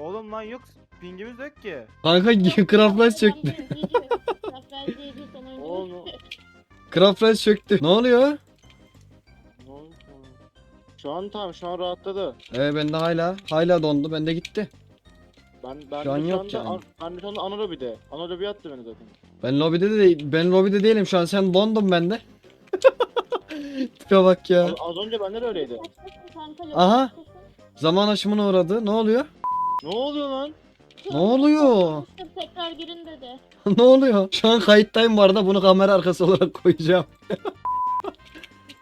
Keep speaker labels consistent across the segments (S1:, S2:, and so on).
S1: Oğlum lan yok pingimiz yok ki.
S2: Kanka Craft Rice çöktü.
S3: Oğlum.
S4: var.
S2: Craft Rice çöktü. Ne oluyor?
S3: Ne oldu? Şu an tamam şu an rahatladı.
S2: Ee bende hala hala dondu. Bende gitti.
S3: Ben ben
S2: Şu an yok
S3: anda
S2: yani.
S3: an- ben de şu anda Anadolu'da. Anadolu'ya attı beni zaten.
S2: Ben lobide de değil, ben lobide değilim şu an. Sen dondun bende. Tipe bak ya.
S3: Az, az önce bende de öyleydi.
S2: Aha. Zaman aşımına uğradı. Ne oluyor?
S3: Ne oluyor lan?
S2: Ne oluyor?
S4: Tekrar girin dedi.
S2: ne oluyor? Şu an kayıttayım bu arada. Bunu kamera arkası olarak koyacağım.
S4: Bir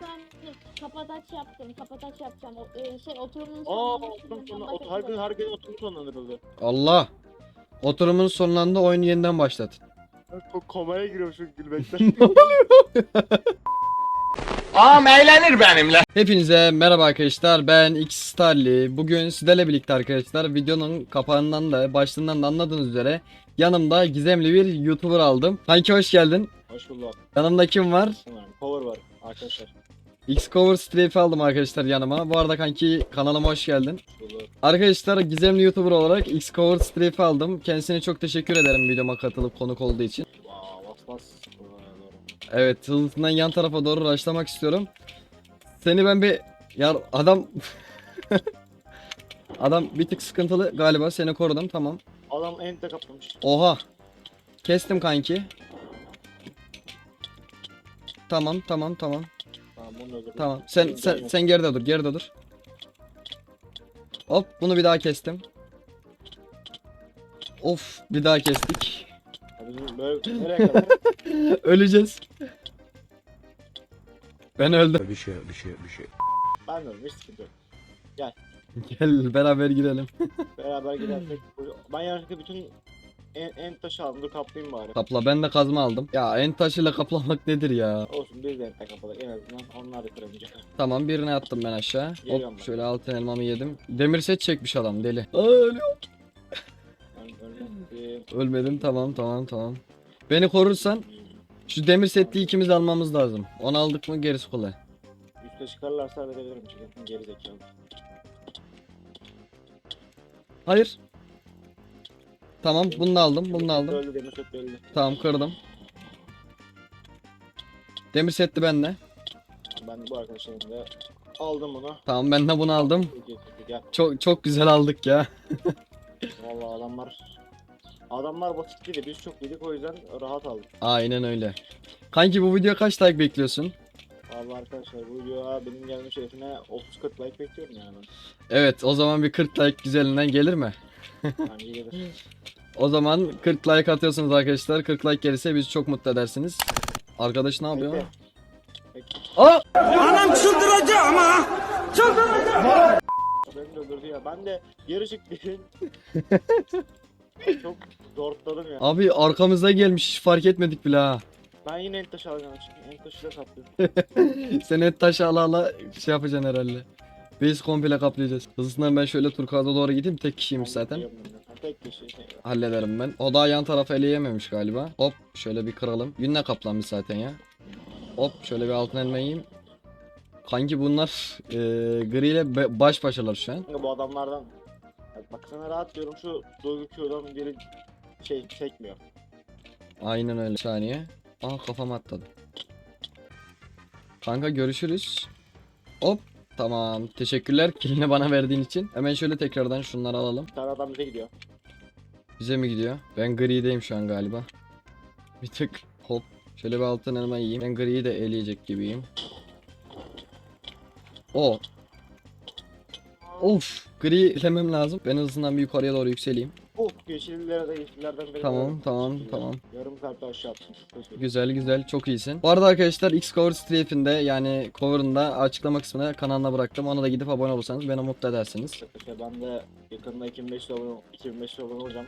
S4: saniye kapataç yaptım. Kapataç yapacağım. O, e, şey oturumun
S3: Aa
S4: sonunda
S3: oturum
S4: başka
S3: ot, her gün her gün oturum sonlandırıldı.
S2: Allah. Oturumun sonlandı. Oyunu yeniden başlat.
S3: Ko- Komaya giriyorum şu gülmekten.
S5: Ağam eğlenir benimle.
S2: Hepinize merhaba arkadaşlar. Ben X Starly. Bugün sizlerle birlikte arkadaşlar videonun kapağından da başlığından da anladığınız üzere yanımda gizemli bir YouTuber aldım. Kanki hoş geldin.
S3: Hoş bulduk.
S2: Yanımda kim var?
S3: Power var arkadaşlar.
S2: X Cover Strafe aldım arkadaşlar yanıma. Bu arada kanki kanalıma hoş geldin. Arkadaşlar gizemli YouTuber olarak X Cover Strafe aldım. Kendisine çok teşekkür ederim videoma katılıp konuk olduğu için.
S3: Bas bas.
S2: Evet hızlısından yan tarafa doğru rushlamak istiyorum. Seni ben bir... Ya adam... adam bir tık sıkıntılı galiba seni korudum tamam.
S3: Adam ente kaplamış.
S2: Oha. Kestim kanki. Tamam tamam tamam
S3: Tamam bunu öldürdüm.
S2: tamam. Sen sen sen geride dur geride dur. Hop bunu bir daha kestim. Of bir daha kestik.
S3: Ya Bizim böyle nereye kadar?
S2: Öleceğiz. Ben öldüm.
S5: Bir şey bir şey bir şey.
S3: ben de hiç sıkıntı yok.
S2: Gel beraber girelim.
S3: Beraber gidersek. Ben yanlışlıkla bütün en, en taşı aldım. Dur kaplayayım bari.
S2: Kapla ben de kazma aldım. Ya en taşıyla kaplamak nedir ya?
S3: Olsun biz de kapalı. En azından onlar da kıramayacak.
S2: Tamam birini attım ben aşağı.
S3: Geliyorum
S2: Hop
S3: ben.
S2: şöyle altın elmamı yedim. Demir set çekmiş adam deli. Aa, ölüyorum.
S3: Ölmedim.
S2: Tamam tamam tamam. Beni korursan şu demir setli ikimiz almamız lazım. Onu aldık mı gerisi kolay.
S3: Üste çıkarlarsa verebilirim çünkü geri zekalı.
S2: Hayır. Tamam bunu da aldım bunu da aldım.
S3: Öldü demir set öldü.
S2: Tamam kırdım. Demir setli bende.
S3: Ben bu arkadaşlarım da aldım bunu.
S2: Tamam ben de bunu aldım.
S3: Gel.
S2: Çok çok güzel aldık ya.
S3: Vallahi adamlar Adamlar basit değil biz çok yedik o yüzden rahat aldık.
S2: Aynen öyle. Kanki bu video kaç like bekliyorsun?
S3: Vallahi arkadaşlar bu videoya benim gelme şerefine 30-40 like bekliyorum yani.
S2: Evet o zaman bir 40 like güzelinden gelir mi?
S3: Bence gelir.
S2: O zaman 40 like atıyorsunuz arkadaşlar. 40 like gelirse bizi çok mutlu edersiniz. Arkadaş ne yapıyor?
S3: Bekle. Bekle.
S2: Aa!
S3: Beni de öldürdü ya. Ben de yarı çıktım. çok zorladım ya.
S2: Abi arkamıza gelmiş hiç fark etmedik bile ha.
S3: Ben yine el taşı alacağım çünkü el taşı da kaptım.
S2: Sen et taşı ala ala şey yapacaksın herhalde. Base komple kaplayacağız. Hızlısından ben şöyle Turkuaz'a doğru gideyim. Tek kişiymiş zaten.
S3: Tek kişi.
S2: Hallederim ben. O daha yan tarafı eleyememiş galiba. Hop şöyle bir kıralım. Yünle kaplanmış zaten ya. Hop şöyle bir altın elma yiyeyim. Kanki bunlar eee gri ile be- baş başalar şu an.
S3: Bu adamlardan Bak, bak sana rahat diyorum şu Q'dan biri şey çekmiyor.
S2: Aynen öyle. Bir saniye. Aa kafam atladı. Kanka görüşürüz. Hop. Tamam. Teşekkürler kilini bana verdiğin için. Hemen şöyle tekrardan şunları alalım.
S3: Bir tane adam bize gidiyor.
S2: Bize mi gidiyor? Ben grideyim şu an galiba. Bir tık. Hop. Şöyle bir altın elma yiyeyim. Ben griyi de eleyecek gibiyim. O. Of. Gri elemem lazım. Ben hızından bir yukarıya doğru yükseleyim.
S3: Oh yeşillilere de yeşillerden biri.
S2: Tamam, tamam, tamam.
S3: Yarım kalpte aşağı. Teşekkür
S2: Güzel güzel çok iyisin. Bu arada arkadaşlar X Cover Strafe'inde yani cover'ında açıklama kısmına kanalına bıraktım. Ona da gidip abone olursanız beni mutlu edersiniz.
S3: İşte ben de yakında 2500 abone 2500 abone olacağım.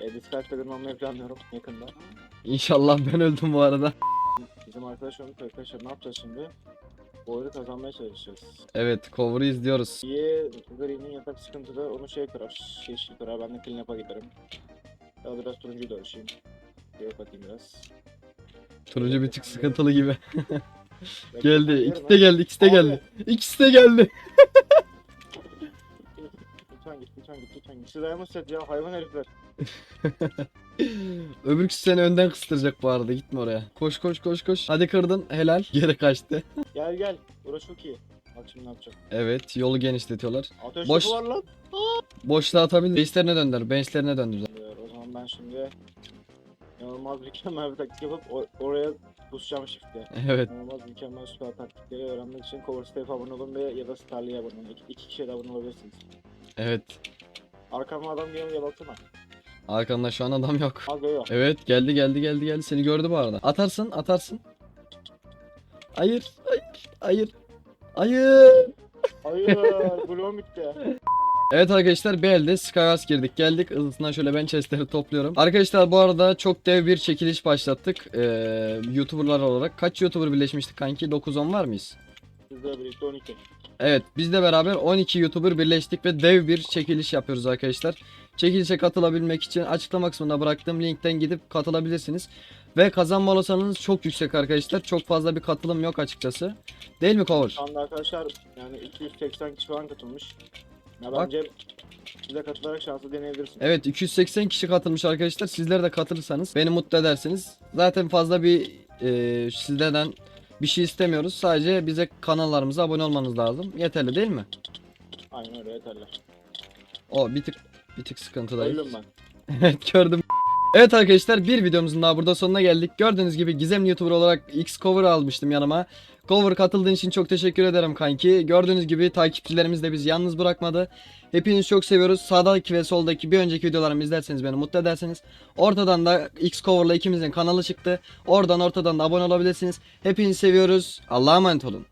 S3: E, Discord'da görmemi planlıyorum yakında.
S2: İnşallah ben öldüm bu arada.
S3: Bizim arkadaşlarımız arkadaşlar ne yapacağız şimdi? Bu oyunu kazanmaya çalışacağız.
S2: Evet cover'ı izliyoruz.
S3: İyi Green'in yatak sıkıntıda onu şey kırar. Yeşil kırar ben de clean up'a giderim. Ya biraz turuncuyu da ölçeyim. Yok atayım biraz.
S2: Turuncu bir tık sıkıntılı gibi. Geldi. İkisi de geldi. İkisi de geldi. İkisi de geldi.
S3: Lütfen git lütfen git lütfen git. Siz ayağımı set ya hayvan herifler.
S2: Öbürküsü seni önden kıstıracak bu arada gitme oraya. Koş koş koş koş. Hadi kırdın helal. Geri kaçtı.
S3: Gel gel. Burası çok iyi. Bak şimdi ne yapacak.
S2: Evet yolu genişletiyorlar.
S3: Ateş
S2: Boş-
S3: var lan.
S2: Boşluğa atabilir. Base'lerine döndür. Bench'lerine döndür.
S3: O zaman ben şimdi inanılmaz mükemmel bir taktik yapıp o- oraya pusacağım shift'e.
S2: Evet.
S3: İnanılmaz mükemmel süper taktikleri öğrenmek için Cover State'e abone olun ve ya da Starly'e abone olun. İki, iki kişiye de abone olabilirsiniz.
S2: Evet.
S3: Arkamda adam geliyor diye baksana.
S2: Arkanda şu an adam yok.
S3: Al görüyor.
S2: Evet geldi geldi geldi geldi. Seni gördü bu arada. Atarsın atarsın. Hayır hayır hayır. Hayır.
S3: Hayır, bloğum bitti.
S2: Evet arkadaşlar bir elde Skywars girdik geldik hızlısından şöyle ben chestleri topluyorum. Arkadaşlar bu arada çok dev bir çekiliş başlattık ee, YouTuberlar olarak. Kaç YouTuber birleşmiştik kanki 9-10 var mıyız?
S3: Sizle birlikte 12.
S2: Evet bizle beraber 12 YouTuber birleştik ve dev bir çekiliş yapıyoruz arkadaşlar. Çekilişe katılabilmek için açıklama kısmına bıraktığım linkten gidip katılabilirsiniz. Ve kazanma olasılığınız çok yüksek arkadaşlar. Çok fazla bir katılım yok açıkçası. Değil mi Cover?
S3: Şu anda arkadaşlar yani 280 kişi falan katılmış. Ya
S2: Bak.
S3: bence size katılarak şansı deneyebilirsiniz.
S2: Evet 280 kişi katılmış arkadaşlar. Sizler de katılırsanız beni mutlu edersiniz. Zaten fazla bir e, sizlerden bir şey istemiyoruz. Sadece bize kanallarımıza abone olmanız lazım. Yeterli değil mi?
S3: Aynen öyle yeterli.
S2: O bir tık bir tık sıkıntıdayız.
S3: Öldüm ben.
S2: Evet gördüm. Evet arkadaşlar bir videomuzun daha burada sonuna geldik. Gördüğünüz gibi gizemli YouTuber olarak X Cover almıştım yanıma. Cover katıldığın için çok teşekkür ederim kanki. Gördüğünüz gibi takipçilerimiz de bizi yalnız bırakmadı. Hepinizi çok seviyoruz. Sağdaki ve soldaki bir önceki videolarımı izlerseniz beni mutlu edersiniz. Ortadan da X Cover'la ikimizin kanalı çıktı. Oradan ortadan da abone olabilirsiniz. Hepinizi seviyoruz. Allah'a emanet olun.